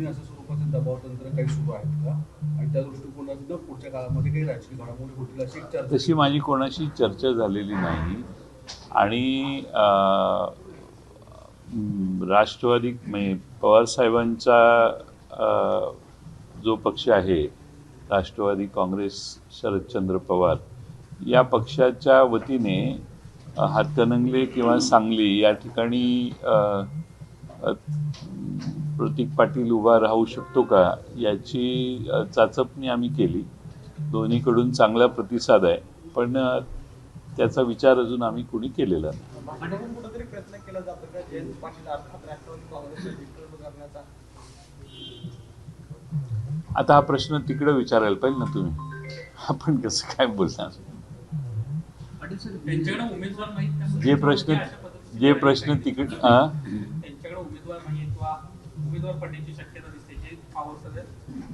दृष्टीने असं स्वरूपाचे दबाव तंत्र काही सुरू आहेत का? आणि त्या दृष्टिकोनातून पुढच्या काळामध्ये काही राजकीय घडामोडी होतील अशी चर्चा. तशी माझी कोणाशी चर्चा झालेली नाही. आणि राष्ट्रवादी म्हणजे पवारसाहेबांचा जो पक्ष आहे राष्ट्रवादी काँग्रेस शरदचंद्र पवार या पक्षाच्या वतीने हातकणंगले किंवा सांगली या ठिकाणी प्रतीक पाटील उभा राहू शकतो का याची चाचपणी आम्ही केली. दोन्हीकडून चांगला प्रतिसाद आहे. पण त्याचा विचार अजून आम्ही कुणी केलेला आता हा प्रश्न तिकडे विचारायला पाहिजे ना तुम्ही. आपण कसं काय बोलणार? जे प्रश्न जे प्रश्न तिकड उमेदवार पडण्याची शक्यता दिसते जे पॉवर सध्या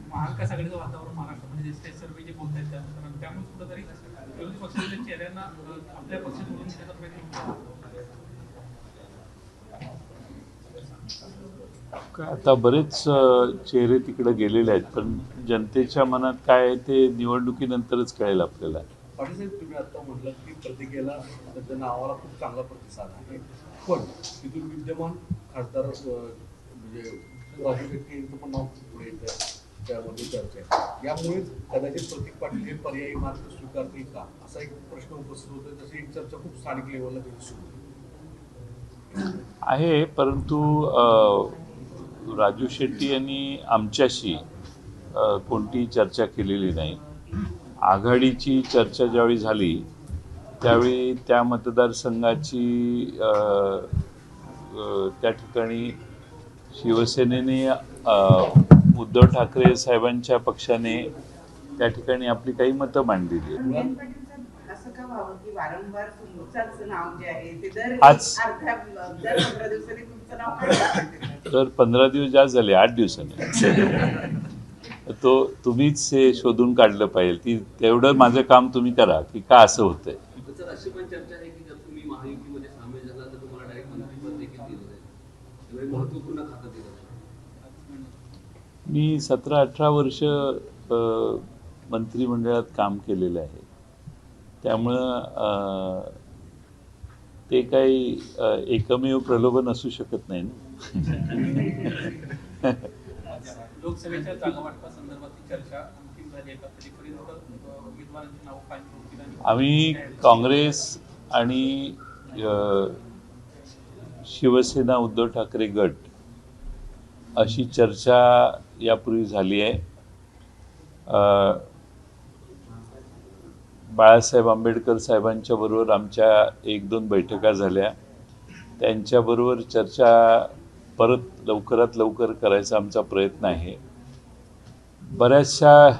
महाविकास आघाडीचं वातावरण महाराष्ट्रामध्ये दिसते सर्व जे बोलत आहेत त्यानुसार त्यामुळे कुठेतरी विरोधी पक्षाच्या चेहऱ्यांना आपल्या पक्षात घेण्याचा प्रयत्न आता बरेच चेहरे तिकडे गेलेले आहेत पण जनतेच्या मनात काय आहे ते निवडणुकीनंतरच कळेल आपल्याला. पाटील साहेब तुम्ही आता म्हटलं की प्रतिकेला त्याच्या नावाला खूप चांगला प्रतिसाद आहे. पण तिथून विद्यमान खासदार म्हणजे राजू शेट्टी पण नाव पुढे त्यामध्ये चर्चा आहे यामुळेच कदाचित प्रतीक पाटील हे पर्यायी मार्ग स्वीकारतील का? असा एक प्रश्न उपस्थित होतो तशी एक चर्चा खूप स्थानिक लेवलला त्याची सुरू आहे परंतु राजू शेट्टी यांनी आमच्याशी कोणतीही चर्चा केलेली नाही. आघाडीची चर्चा ज्यावेळी झाली त्यावेळी त्या मतदारसंघाची त्या ठिकाणी शिवसेनेने अ, उद्धव ठाकरे साहेबांच्या पक्षाने त्या ठिकाणी आपली काही मतं मांडलेली आहेत. जयंत पाटील साहेब, असं का व्हावं की वारंवार तुमचंच नाव जे आहे ते दर आज- अर्ध्या दर पंधरा दिवसांनी तुमचं नाव काढलं तर पंधरा दिवस जास्त झाले आठ दिवसांनी. तो तुम्हीच हे शोधून काढलं पाहिजे. ती तेवढं माझं काम तुम्ही करा की का असं होतंय सर अशी पण चर्चा आहे की जर तुम्ही महायुतीमध्ये सामील झाला तर तुम्हाला डायरेक्ट मंत्रिपद देखील दिलं जाईल त्यामुळे महत्त्वपूर्ण खातं दिलं मी सतरा अठरा वर्ष मंत्रिमंडळात काम केलेलं आहे. त्यामुळं ते काही एकमेव प्रलोभन असू शकत नाही ना. लोकसभेच्या चर्चा आम्ही काँग्रेस आणि शिवसेना उद्धव ठाकरे गट अशी चर्चा यापूर्वी झाली आहे. बाळासाहेब आंबेडकर साहेबांच्या बरोबर आमच्या एक दोन बैठका झाल्या. त्यांच्याबरोबर चर्चा परत लवकरात लवकर करायचा आमचा प्रयत्न आहे. बऱ्याचशा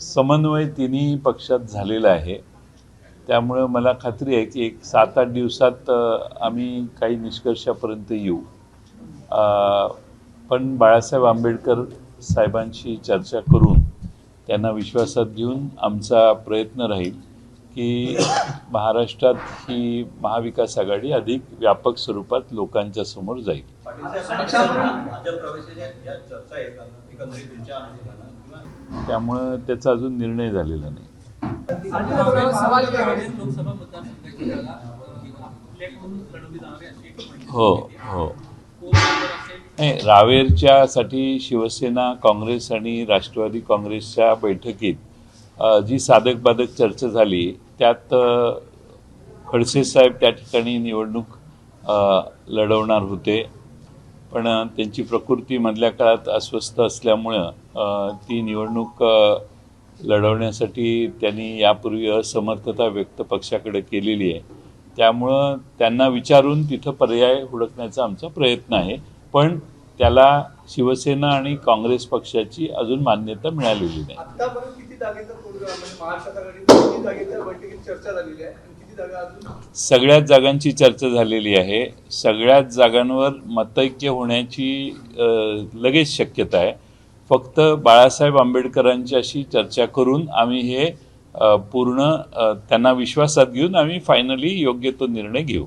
समन्वय तिन्ही पक्षात झालेला आहे. त्यामुळं मला खात्री आहे की एक सात आठ दिवसात आम्ही काही निष्कर्षापर्यंत येऊ. पण बाळासाहेब आंबेडकर साहेबांशी चर्चा करून त्यांना विश्वासात घेऊन आमचा प्रयत्न राहील की महाराष्ट्रात ही महाविकास आघाडी अधिक व्यापक स्वरूपात लोकांच्या समोर जाईल. त्यामुळं त्याचा अजून निर्णय झालेला नाही. हो हो. नाही रावेरच्यासाठी शिवसेना काँग्रेस आणि राष्ट्रवादी काँग्रेसच्या बैठकीत जी साधक बाधक चर्चा झाली त्यात खडसे साहेब त्या ठिकाणी निवडणूक लढवणार होते. पण त्यांची प्रकृती मधल्या काळात अस्वस्थ असल्यामुळं ती निवडणूक लढवण्यासाठी त्यांनी यापूर्वी असमर्थता व्यक्त पक्षाकडे केलेली आहे. त्यामुळं त्यांना विचारून तिथं पर्याय हुडकण्याचा आमचा प्रयत्न आहे. पण त्याला शिवसेना आणि काँग्रेस पक्षाची अजून मान्यता मिळालेली नाही. म्हणजे सगळ्याच जागांची चर्चा झालेली आहे. सगळ्याच जागांवर मतैक्य होण्याची लगेच शक्यता आहे. फक्त बाळासाहेब आंबेडकरांच्याशी चर्चा करून आम्ही हे पूर्ण त्यांना विश्वासात घेऊन आम्ही फायनली योग्य तो निर्णय घेऊ.